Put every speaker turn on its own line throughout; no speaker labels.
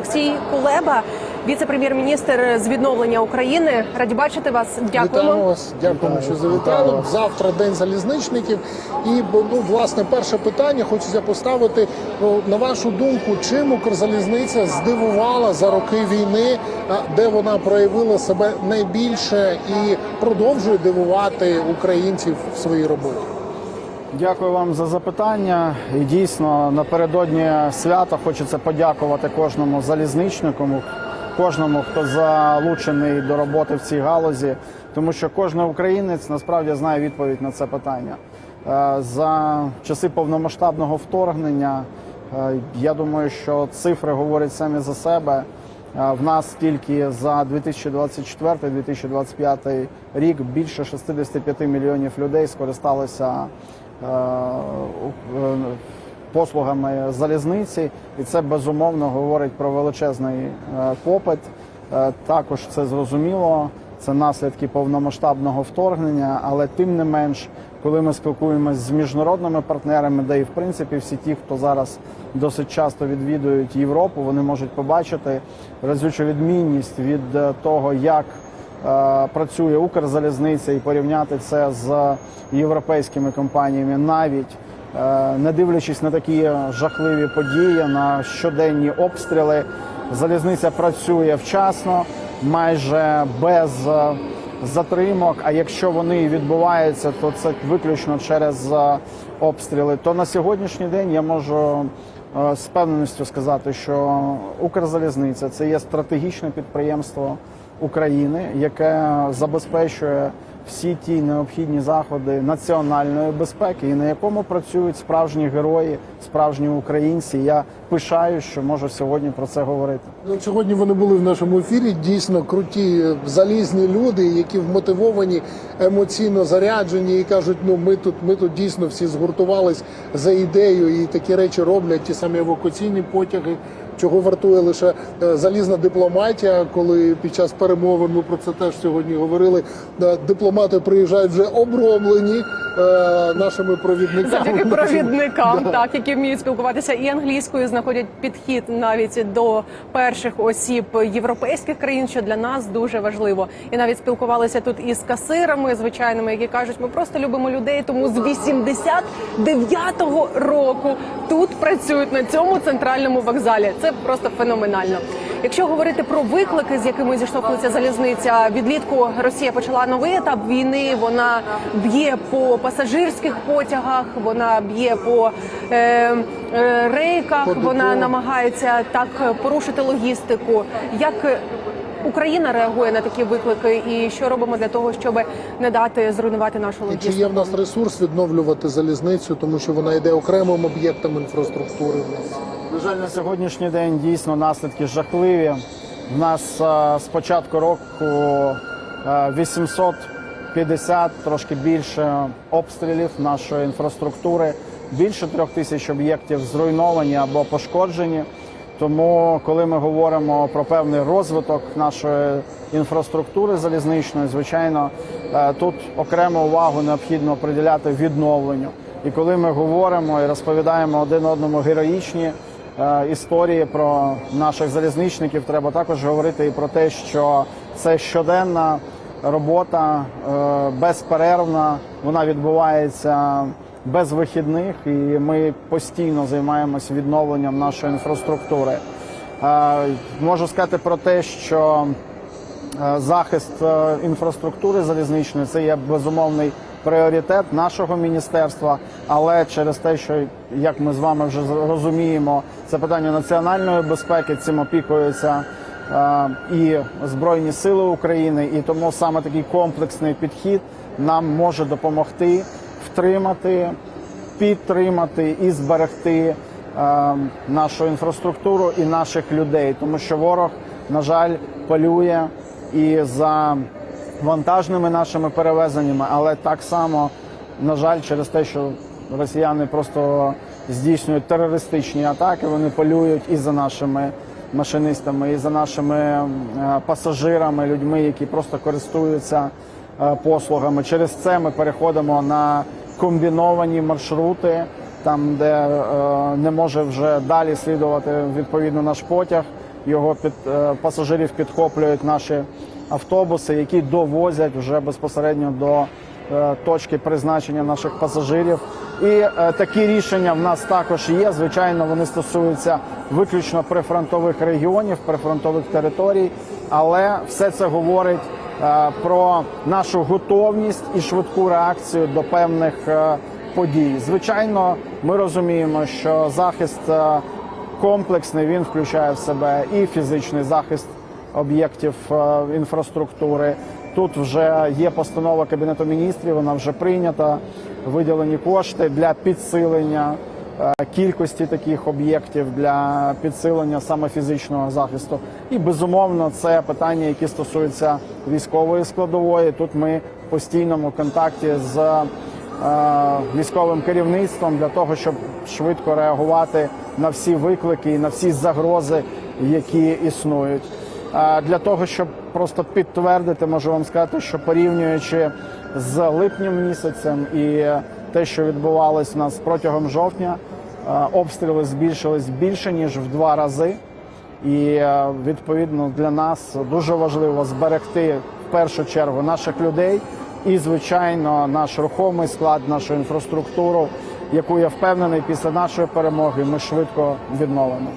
Олексій Кулеба, віце-прем'єр-міністр з відновлення України. Раді бачити вас. Дякуємо.
Вітаємо вас, дякуємо, що завітали. Завтра день залізничників. І ну, власне перше питання хочеться поставити. Ну, на вашу думку, чим Укрзалізниця здивувала за роки війни, а, де вона проявила себе найбільше і продовжує дивувати українців в своїй роботі?
Дякую вам за запитання. І дійсно напередодні свята хочеться подякувати кожному залізничнику, кожному, хто залучений до роботи в цій галузі, тому що кожен українець насправді знає відповідь на це питання. Е, За часи повномасштабного вторгнення е, я думаю, що цифри говорять самі за себе. Е, В нас тільки за 2024-2025 рік більше 65 мільйонів людей скористалися е, е, послугами залізниці, і це безумовно говорить про величезний попит. Також це зрозуміло. Це наслідки повномасштабного вторгнення, але тим не менш, коли ми спілкуємося з міжнародними партнерами, де і в принципі всі ті, хто зараз досить часто відвідують Європу, вони можуть побачити разючу відмінність від е, того, як е, працює Укрзалізниця, і порівняти це з європейськими компаніями, навіть е, не дивлячись на такі жахливі події, на щоденні обстріли, залізниця працює вчасно, майже без е, затримок. А якщо вони відбуваються, то це виключно через е, обстріли. То на сьогоднішній день я можу е, з певненістю сказати, що Укрзалізниця це є стратегічне підприємство України, яке забезпечує всі ті необхідні заходи національної безпеки, і на якому працюють справжні герої, справжні українці. Я пишаю, що можу сьогодні про це говорити.
Ну, сьогодні вони були в нашому ефірі. Дійсно круті е, залізні люди, які вмотивовані, емоційно заряджені і кажуть: ну ми тут, ми тут дійсно всі згуртувались за ідею, і такі речі роблять ті самі евакуаційні потяги. Чого вартує лише е, залізна дипломатія, коли під час перемовин ми про це теж сьогодні говорили. е, Дипломати приїжджають вже оброблені е, нашими провідниками.
Завдяки провідникам, так які вміють спілкуватися і англійською, знаходять підхід навіть до перших осіб європейських країн, що для нас дуже важливо. І навіть спілкувалися тут із касирами звичайними, які кажуть, ми просто любимо людей, тому з 89-го року тут працюють на цьому центральному вокзалі. Це просто феноменально. Якщо говорити про виклики, з якими зіштовхується залізниця, відлітку Росія почала новий етап війни. Вона б'є по пасажирських потягах, вона б'є по е, е, рейках. Вона намагається так порушити логістику. Як Україна реагує на такі виклики, і що робимо для того, щоб не дати зруйнувати нашу
І чи є в нас ресурс відновлювати залізницю, тому що вона йде окремим об'єктом інфраструктури в нас.
На жаль, на сьогоднішній день дійсно наслідки жахливі. В нас е, з початку року е, 850, трошки більше обстрілів нашої інфраструктури. Більше трьох тисяч об'єктів зруйновані або пошкоджені. Тому, коли ми говоримо про певний розвиток нашої інфраструктури залізничної, звичайно, е, тут окрему увагу необхідно приділяти відновленню. І коли ми говоримо і розповідаємо один одному героїчні е, історії про наших залізничників, треба також говорити і про те, що це щоденна робота, е, безперервна, вона відбувається без вихідних, і ми постійно займаємося відновленням нашої інфраструктури. Е, Можу сказати про те, що Е, захист е, інфраструктури залізничної це є безумовний пріоритет нашого міністерства, але через те, що як ми з вами вже розуміємо, це питання національної безпеки, цим опікуються е, і Збройні Сили України, і тому саме такий комплексний підхід нам може допомогти втримати, підтримати і зберегти е, нашу інфраструктуру і наших людей, тому що ворог, на жаль, полює і за вантажними нашими перевезеннями, але так само, на жаль, через те, що росіяни просто здійснюють терористичні атаки, вони полюють і за нашими машинистами, і за нашими е, пасажирами, людьми, які просто користуються е, послугами. Через це ми переходимо на комбіновані маршрути, там де е, не може вже далі слідувати відповідно наш потяг. його під е, пасажирів підхоплюють наші автобуси, які довозять вже безпосередньо до е, точки призначення наших пасажирів. І е, такі рішення в нас також є. Звичайно, вони стосуються виключно прифронтових регіонів, прифронтових територій, але все це говорить про нашу готовність і швидку реакцію до певних е, подій. Звичайно, ми розуміємо, що захист е, комплексний він включає в себе і фізичний захист об'єктів е, інфраструктури. Тут вже є постанова Кабінету міністрів, вона вже прийнята. Виділені кошти для підсилення е, кількості таких об'єктів для підсилення саме фізичного захисту. І безумовно, це питання, які стосуються військової складової. Тут ми в постійному контакті з е, військовим керівництвом для того, щоб швидко реагувати на всі виклики і на всі загрози, які існують. Е, Для того, щоб просто підтвердити, можу вам сказати, що порівнюючи з липнем місяцем і те, що відбувалось у нас протягом жовтня, е, обстріли збільшились більше ніж в два рази. І е, відповідно для нас дуже важливо зберегти в першу чергу наших людей і, звичайно, наш рухомий склад, нашу інфраструктуру, яку я впевнений, після нашої перемоги ми швидко відновимо.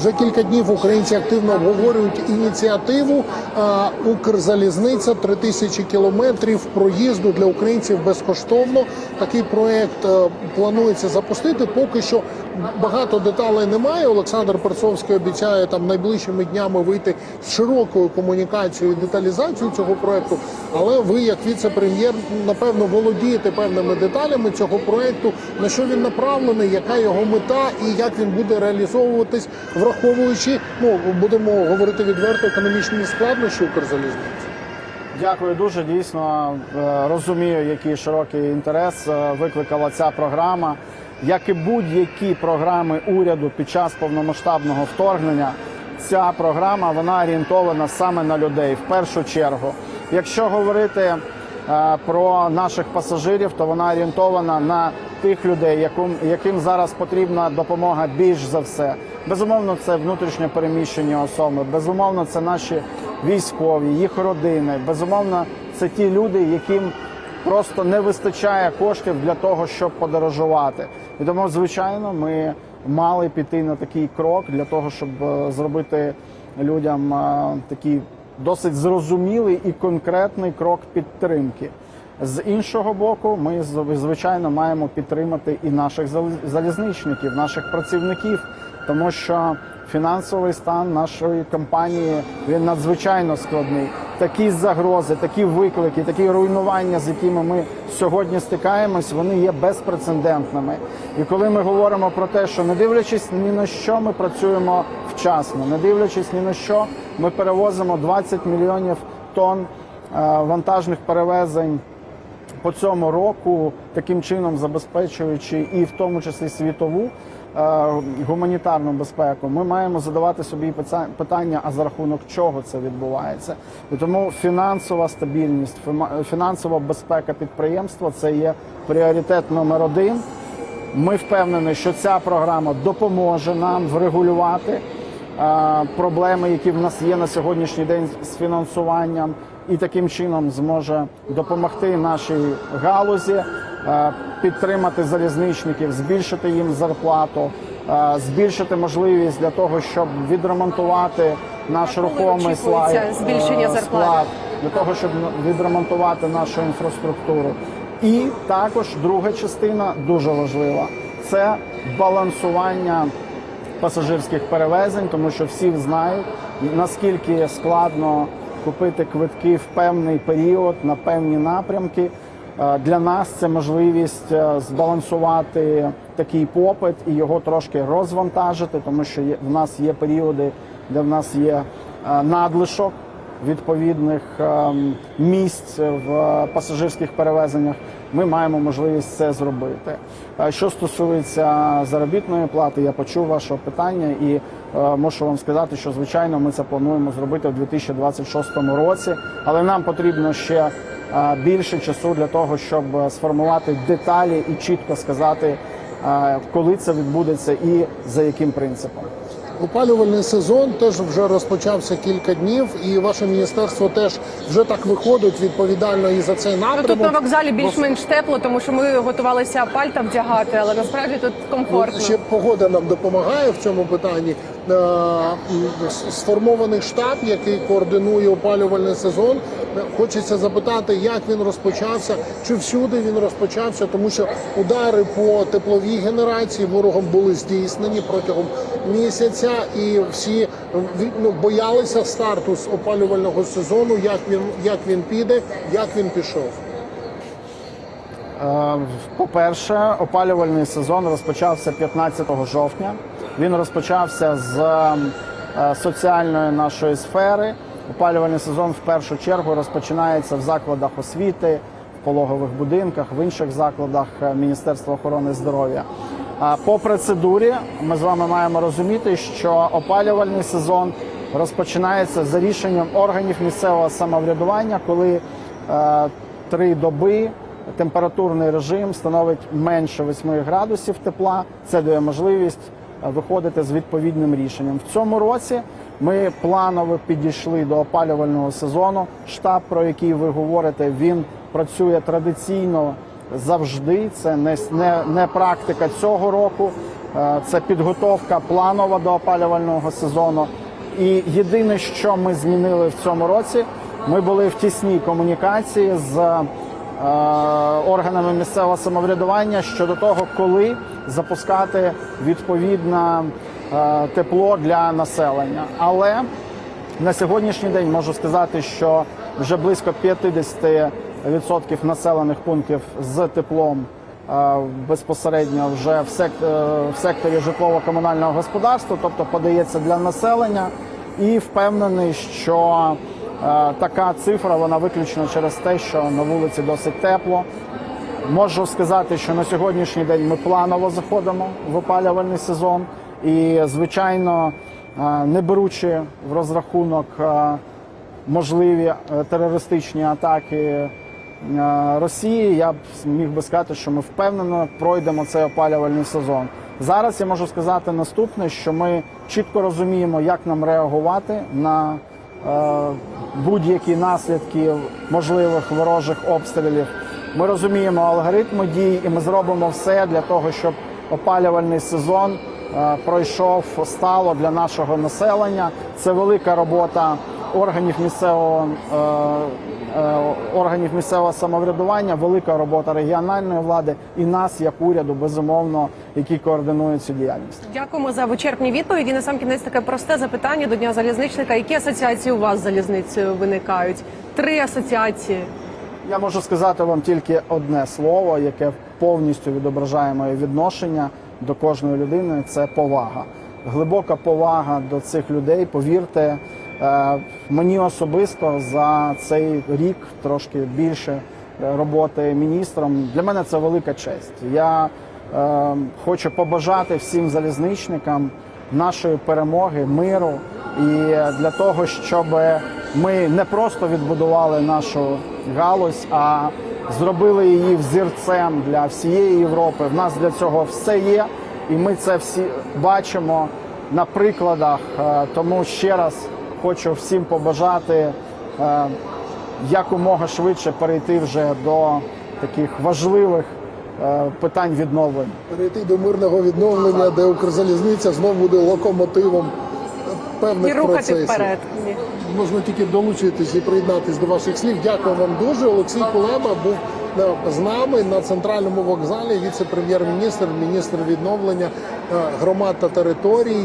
Вже кілька днів українці активно обговорюють ініціативу Укрзалізниця 3000 кілометрів проїзду для українців безкоштовно. Такий проект е, планується запустити. Поки що багато деталей немає. Олександр Перцовський обіцяє там найближчими днями вийти з широкою комунікацією і деталізацією цього проекту. Але ви, як віце-прем'єр, напевно, володієте певними деталями цього проекту. На що він направлений, яка його мета і як він буде реалізовуватись, враховуючи, ну будемо говорити відверто, економічні складнощі Укрзалізниці.
Дякую дуже. Дійсно е, розумію, який широкий інтерес е, викликала ця програма. Як і будь-які програми уряду під час повномасштабного вторгнення, ця програма вона орієнтована саме на людей в першу чергу. Якщо говорити е, про наших пасажирів, то вона орієнтована на тих людей, яким, яким зараз потрібна допомога більш за все. Безумовно, це внутрішньо переміщені особи, безумовно, це наші військові, їх родини. Безумовно, це ті люди, яким просто не вистачає коштів для того, щоб подорожувати. І тому, звичайно, ми мали піти на такий крок для того, щоб е, зробити людям е, такий досить зрозумілий і конкретний крок підтримки. З іншого боку, ми звичайно маємо підтримати і наших залізничників, наших працівників, тому що фінансовий стан нашої компанії він надзвичайно складний. Такі загрози, такі виклики, такі руйнування, з якими ми сьогодні стикаємось, вони є безпрецедентними. І коли ми говоримо про те, що не дивлячись ні на що, ми працюємо вчасно, не дивлячись ні на що, ми перевозимо 20 мільйонів тонн е, вантажних перевезень по цьому року, таким чином забезпечуючи і в тому числі світову гуманітарну безпеку, ми маємо задавати собі питання, а за рахунок чого це відбувається. І тому фінансова стабільність, фінансова безпека підприємства це є пріоритет номер один. Ми впевнені, що ця програма допоможе нам врегулювати е, проблеми, які в нас є на сьогоднішній день з фінансуванням, і таким чином зможе допомогти нашій галузі, е, підтримати залізничників, збільшити їм зарплату, е, збільшити можливість для того, щоб відремонтувати наш рухомий склад,
очікується збільшення
е,
зарплати?
для того, щоб відремонтувати нашу інфраструктуру. І також друга частина дуже важлива це балансування пасажирських перевезень, тому що всі знають наскільки складно купити квитки в певний період на певні напрямки. Е, Для нас це можливість е, збалансувати такий попит і його трошки розвантажити, тому що в нас є періоди, де в нас є е, надлишок відповідних ем, місць в пасажирських перевезеннях, ми маємо можливість це зробити. Що стосується заробітної плати, я почув ваше питання і е, мушу вам сказати, що звичайно ми це плануємо зробити в 2026 році, але нам потрібно ще е, більше часу для того, щоб е, сформувати деталі і чітко сказати, коли це відбудеться і за яким принципом.
Опалювальний сезон теж вже розпочався кілька днів, і ваше міністерство теж вже так виходить відповідально і за цей напрямок.
тут на вокзалі більш-менш тепло, тому що ми готувалися пальта вдягати, але насправді тут комфортно.
Ще погода нам допомагає в цьому питанні. Е, Сформований штаб, який координує опалювальний сезон. Е, Хочеться запитати, як він розпочався, чи всюди він розпочався, тому що удари по тепловій генерації ворогом були здійснені протягом місяця, і всі ну, боялися старту з опалювального сезону. Як він як він піде, як він пішов.
Е, По-перше, опалювальний сезон розпочався 15 жовтня. Він розпочався з е, соціальної нашої сфери. Опалювальний сезон в першу чергу розпочинається в закладах освіти, в пологових будинках, в інших закладах е, Міністерства охорони здоров'я. По процедурі ми з вами маємо розуміти, що опалювальний сезон розпочинається за рішенням органів місцевого самоврядування, коли е, три доби температурний режим становить менше 8 градусів тепла. Це дає можливість е, виходити з відповідним рішенням. В цьому році ми планово підійшли до опалювального сезону. Штаб, про який ви говорите, він працює традиційно завжди. Це не, не, не практика цього року, е, це підготовка планова до опалювального сезону. І єдине, що ми змінили в цьому році, ми були в тісній комунікації з е, органами місцевого самоврядування щодо того, коли запускати відповідне е, тепло для населення. Але на сьогоднішній день можу сказати, що вже близько 50% населених пунктів з теплом е, безпосередньо вже е, в секторі житлово-комунального господарства, тобто подається для населення, і впевнений, що е, така цифра вона виключно через те, що на вулиці досить тепло. Можу сказати, що на сьогоднішній день ми планово заходимо в опалювальний сезон, і звичайно, не беручи в розрахунок можливі терористичні атаки Росії, я б міг би сказати, що ми впевнено пройдемо цей опалювальний сезон. Зараз я можу сказати наступне, що ми чітко розуміємо, як нам реагувати на е, будь-які наслідки можливих ворожих обстрілів. Ми розуміємо алгоритми дій, і ми зробимо все для того, щоб опалювальний сезон е, пройшов стало для нашого населення. Це велика робота органів місцевого е, е, органів місцевого самоврядування, велика робота регіональної влади і нас, як уряду, безумовно, які координують цю діяльність.
Дякуємо за вичерпні відповіді. На сам кінець таке просте запитання до дня залізничника. Які асоціації у вас з залізницею виникають? Три асоціації.
Я можу сказати вам тільки одне слово, яке повністю відображає моє відношення до кожної людини. Це повага. Глибока повага до цих людей. Повірте, е, мені особисто за цей рік трошки більше е, роботи міністром. Для мене це велика честь. Я е, хочу побажати всім залізничникам нашої перемоги, миру і для того, щоб ми не просто відбудували нашу галузь, а зробили її взірцем для всієї Європи. В нас для цього все є, і ми це всі бачимо на прикладах. Е, Тому ще раз хочу всім побажати е, якомога швидше перейти вже до таких важливих е, питань відновлення.
перейти до мирного відновлення, де Укрзалізниця знов буде локомотивом
І
певних
рухати
процесів.
вперед.
Можна тільки долучитись і приєднатись до ваших слів. Дякую вам дуже. Олексій Кулеба був з нами на центральному вокзалі. Віце-прем'єр-міністр, міністр відновлення е, громад та територій.